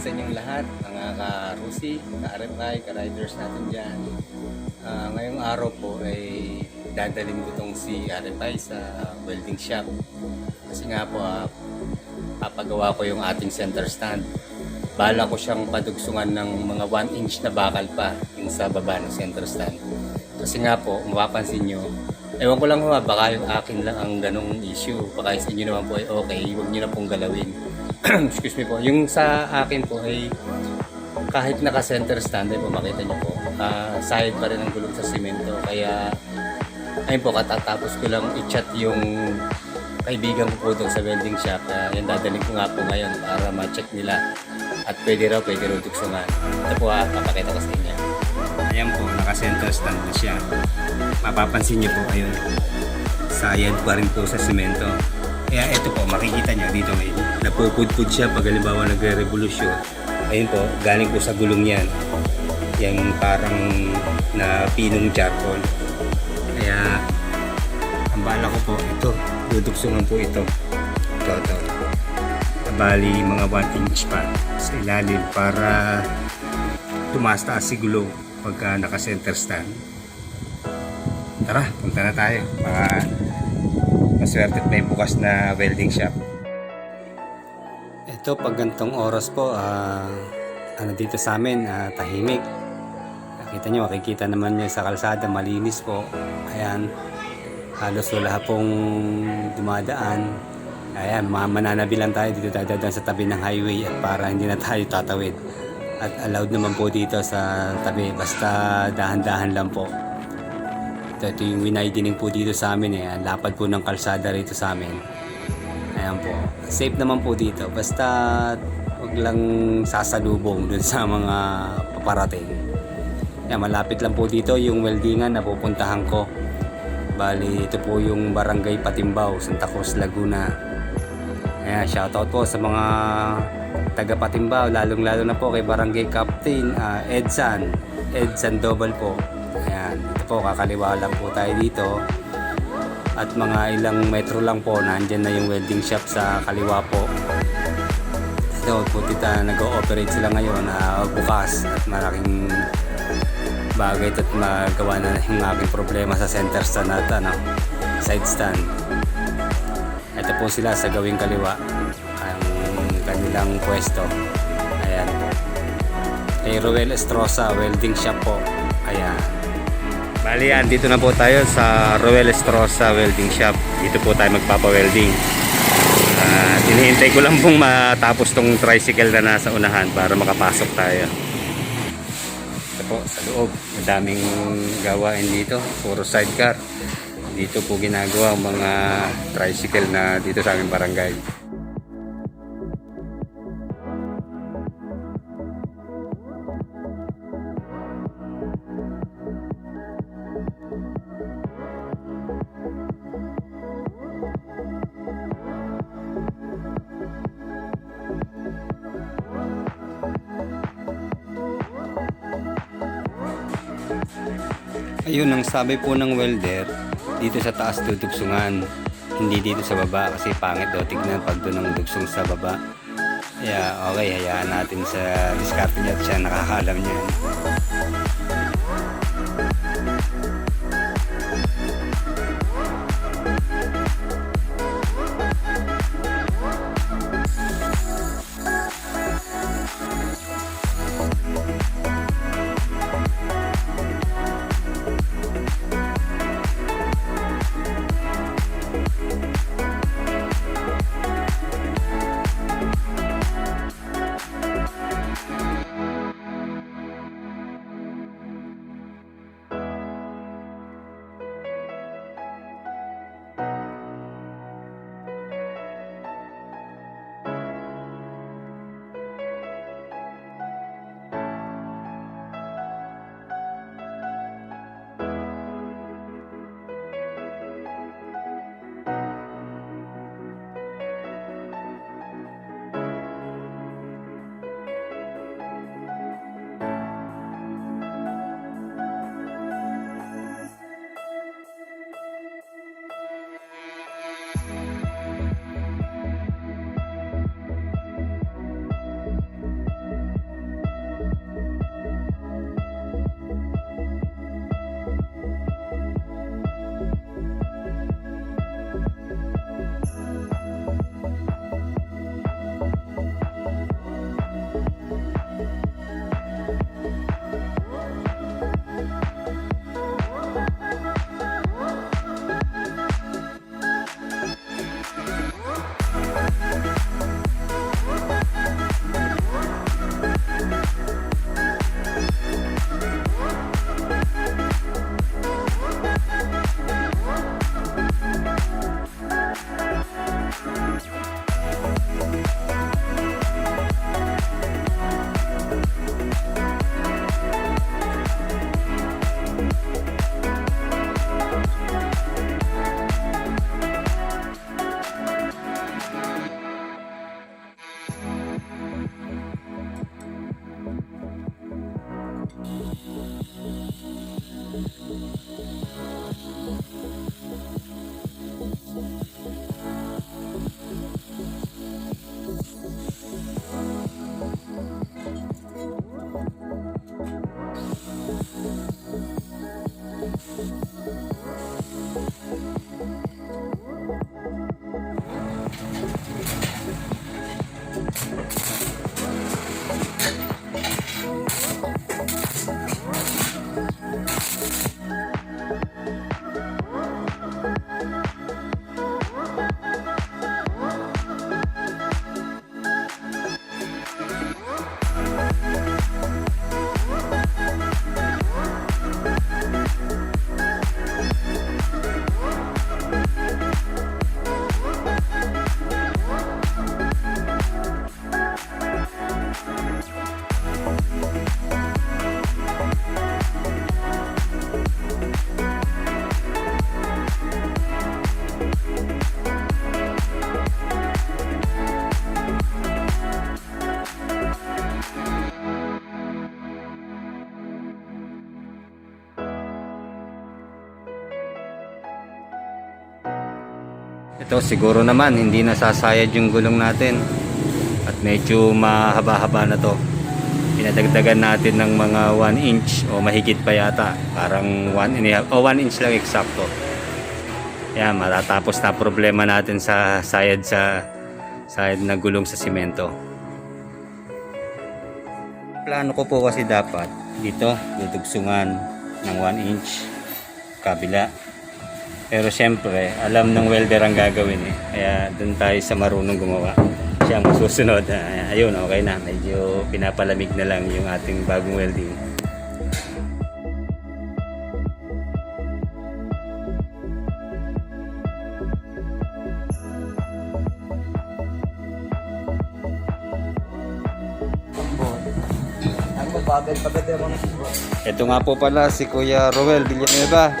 sa inyong lahat, mga ka-Rusi, ka-RMI, ka-riders natin dyan. Ah, ngayong araw po ay dadalhin ko tong si RMI sa welding shop. Kasi nga po, ah, papagawa ko yung ating center stand. Bala ko siyang padugsungan ng mga 1 inch na bakal pa yung sa baba ng center stand. Kasi nga po, mapapansin nyo, ewan ko lang ho, ah, baka yung akin lang ang ganong issue. Baka sa inyo naman po ay okay, huwag nyo na pong galawin. excuse me po, yung sa akin po ay kahit naka-center stand ay po makita niyo po, ah, side pa rin ang gulong sa simento. Kaya ayun po, katatapos ko lang i-chat yung kaibigan ko po doon sa welding shop. Uh, yan dadalhin ko nga po ngayon para ma-check nila. At pwede raw, pwede raw tuksungan. Ito po ha, papakita ko sa inyo. Ayan po, naka-center stand na siya. Mapapansin niyo po, ayun, sayad pa rin po sa simento. Kaya ito po, makikita niyo dito may napupudpud siya pag halimbawa nagre-revolusyon. Ayun po, galing po sa gulong yan. Yung parang na pinong charcoal. Kaya ang bala ko po, ito, duduksungan po ito. Ito, ito. Bali, mga 1 inch pa sa ilalim para tumaas taas si gulong pagka naka-center stand. Tara, punta na tayo. Mga maswerte at may bukas na welding shop. Ito, pag gantong oras po, ah, ano dito sa amin, ah, tahimik. Nakita nyo, makikita naman nyo sa kalsada, malinis po. Ayan, halos wala pong dumadaan. Ayan, mananabilan tayo dito dadaan sa tabi ng highway at para hindi na tayo tatawid. At allowed naman po dito sa tabi, basta dahan-dahan lang po. Ito, ito yung winaidining po dito sa amin eh. Ang lapad po ng kalsada rito sa amin. Ayan po. Safe naman po dito. Basta wag lang sasalubong dun sa mga paparating. Ayan, malapit lang po dito yung weldingan na pupuntahan ko. Bali, ito po yung Barangay Patimbaw, Santa Cruz, Laguna. Ayan, shoutout po sa mga taga Patimbaw, lalong-lalo na po kay Barangay Captain ah, Edsan. Edsan Double po. Ayan, ito po, kakaliwa lang po tayo dito. At mga ilang metro lang po, nandyan na yung welding shop sa kaliwa po. Ito, po tita, nag-ooperate sila ngayon na bukas at malaking bagay at magawa na yung aking problema sa center stand at ano, side stand. Ito po sila sa gawing kaliwa kanilang pwesto. Ayan. Kay Roel Estrosa, welding shop po. Ayan. Bali yan, dito na po tayo sa Roel Estrosa Welding Shop. Dito po tayo magpapa-welding. Uh, hinihintay ko lang pong matapos tong tricycle na nasa unahan para makapasok tayo. Ito po, sa loob. Madaming gawain dito. Puro sidecar. Dito po ginagawa ang mga tricycle na dito sa aming barangay. Ayun, ang sabi po ng welder, dito sa taas dudugsungan. Hindi dito sa baba kasi pangit daw tignan pag doon ang dugsong sa baba. Kaya okay, hayaan natin sa diskarte niya at siya nakakalam Thank you. Ito siguro naman hindi nasasayad yung gulong natin at medyo mahaba-haba na to. Pinadagdagan natin ng mga 1 inch o mahigit pa yata. Parang 1 and o 1 inch lang eksakto. Yan, matatapos na problema natin sa sayad sa sayad na gulong sa simento. Plano ko po kasi dapat dito dudugsungan ng 1 inch kabila pero siyempre, alam ng welder ang gagawin eh. Kaya doon tayo sa marunong gumawa. Siya ang susunod. Ah, ayun, okay na. Medyo pinapalamig na lang yung ating bagong welding. Sibot. Ito nga po pala si Kuya Roel Villanueva.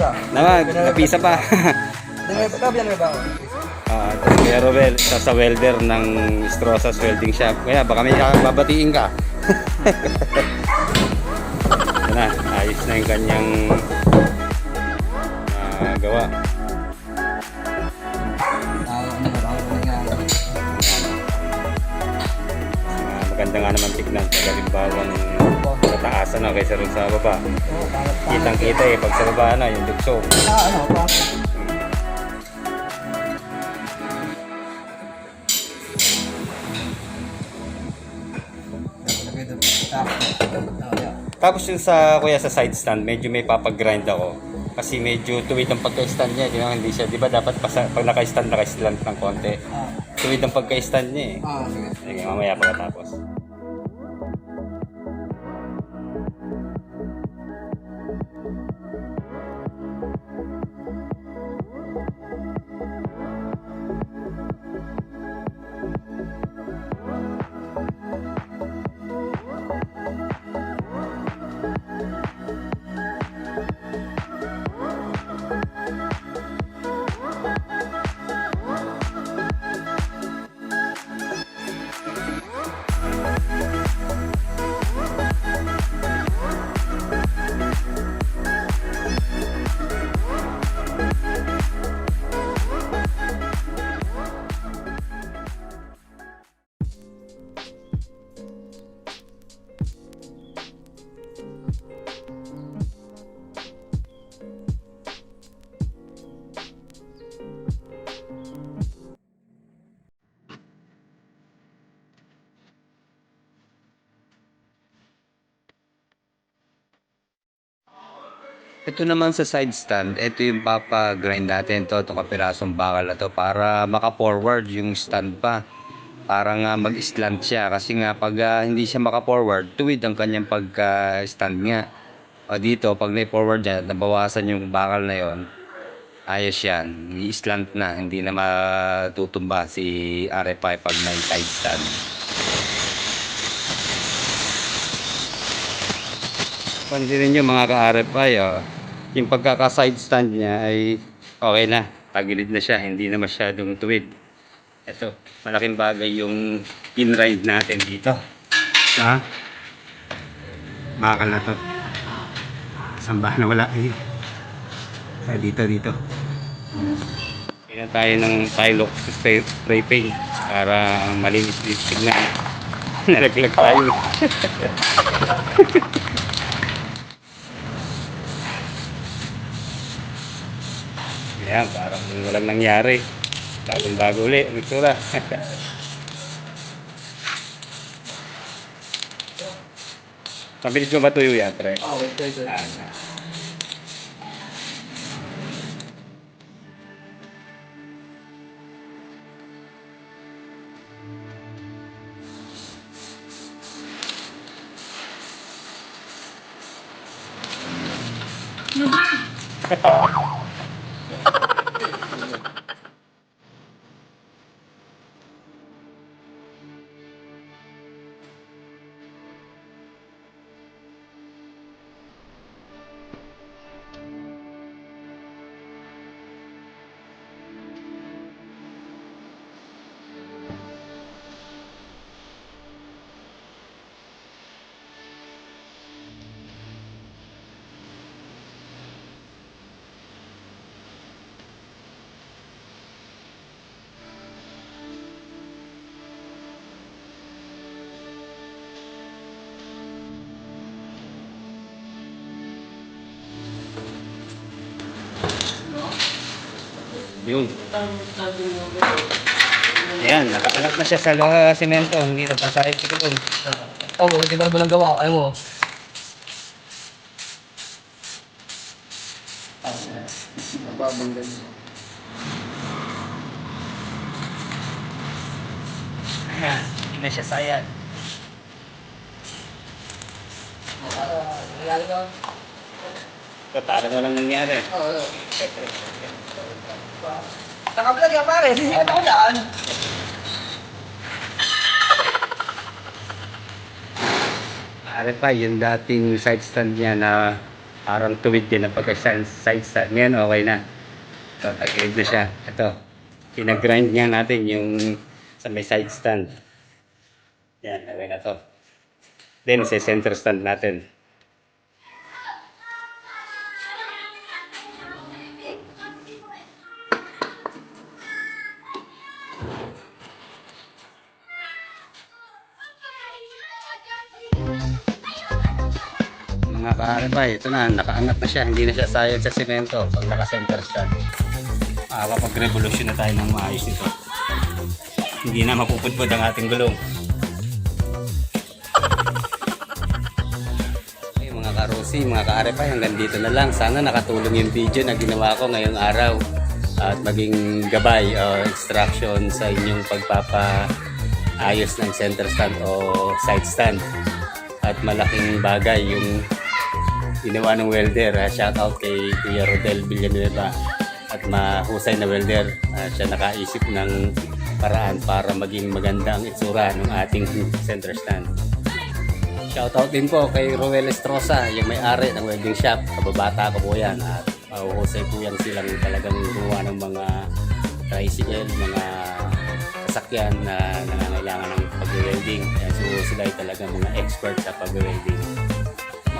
Napisa. Naman, napisa pa. Nagkabyan mo ba? Ah, si Kuya Roel, isa sa welder ng Strosas Welding Shop. Kaya baka may babatiin ka. Ito na, ayos na yung kanyang ah, gawa. Ah, maganda nga naman tignan sa galimbawang sa taas ano kaysa rin sa baba. Kitang kita eh pag sa baba ano yung dugso. Ah, ano. Tapos yung sa kuya sa side stand medyo may papag-grind ako. Kasi medyo tuwid ang pagka-stand niya, di ba? Hindi siya, di ba dapat pasa, pag naka-stand, naka-stand ng konti. Ah, Tuwid ang pagka-stand niya eh. ah, sige. Sige, mamaya pagkatapos. Ito naman sa side stand, ito yung papa-grind natin to, itong kapirasong bakal na to para maka-forward yung stand pa. Para nga mag-slant siya kasi nga pag ah, hindi siya maka-forward, tuwid ang kanyang pagka-stand nga. O dito, pag na-forward niya, nabawasan yung bakal na yon ayos yan. I-slant na, hindi na matutumba si RFI pag may side stand. Pansinin nyo mga ka-RFI, oh, yung pagkaka-side stand niya ay okay na. Tagilid na siya, hindi na masyadong tuwid. Ito, malaking bagay yung pin ride natin dito. Ha? Bakal na to. Samba na wala eh. Ay, dito, dito. Kaya tayo ng Tylox spray, spray paint para malinis din tignan. Nalaglag tayo. Ayan, parang walang nangyari. Bagong bago ulit, itsura. Mabilis mo matuyo yan, pre? Oh, wait, wait, wait. Ah, Yun. Ayan, nakakalap na siya sa uh, semento. Hindi na pasahit si Kulong. Oh, hindi ba ang gawa? Ayaw mo. Mababang ganyan. Ayan, hindi na siya sayad. Nangyari ka? Katara na lang nangyari. Oo. Nakablog ka pare, hindi ka nakadaan. Pare pa, yung dating side stand niya na parang tuwid din na pagka side stand. Ngayon, okay na. Ito, tagilid na siya. Ito, pinag-grind nga natin yung sa may side stand. Yan, okay na to. Then, sa center stand natin. Mga kaaribay, ito na, nakaangat na siya. Hindi na siya sayad sa semento pag naka-center stand. Makakapag-revolution na tayo ng maayos ito. Hindi na mapupudpud ang ating gulong. Okay, mga karosi, mga kaaribay, hanggang dito na lang. Sana nakatulong yung video na ginawa ko ngayong araw at maging gabay o instruction sa inyong pagpapa ayos ng center stand o side stand at malaking bagay yung ginawa ng welder. Uh, shout out kay Kuya Rodel Villanueva at mahusay na welder. Ah, siya nakaisip ng paraan para maging maganda ang itsura ng ating center stand. Shout out din po kay Roel Estrosa, yung may-ari ng welding shop. Kababata ko po yan. At mahuhusay po yan silang talagang gumawa ng mga tricycle, mga sasakyan na nangangailangan ng pag-welding. So sila ay talagang mga expert sa pag-welding.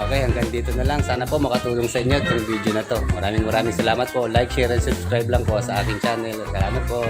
Okay, hanggang dito na lang. Sana po makatulong sa inyo itong video na to. Maraming maraming salamat po. Like, share, and subscribe lang po sa aking channel. Salamat po.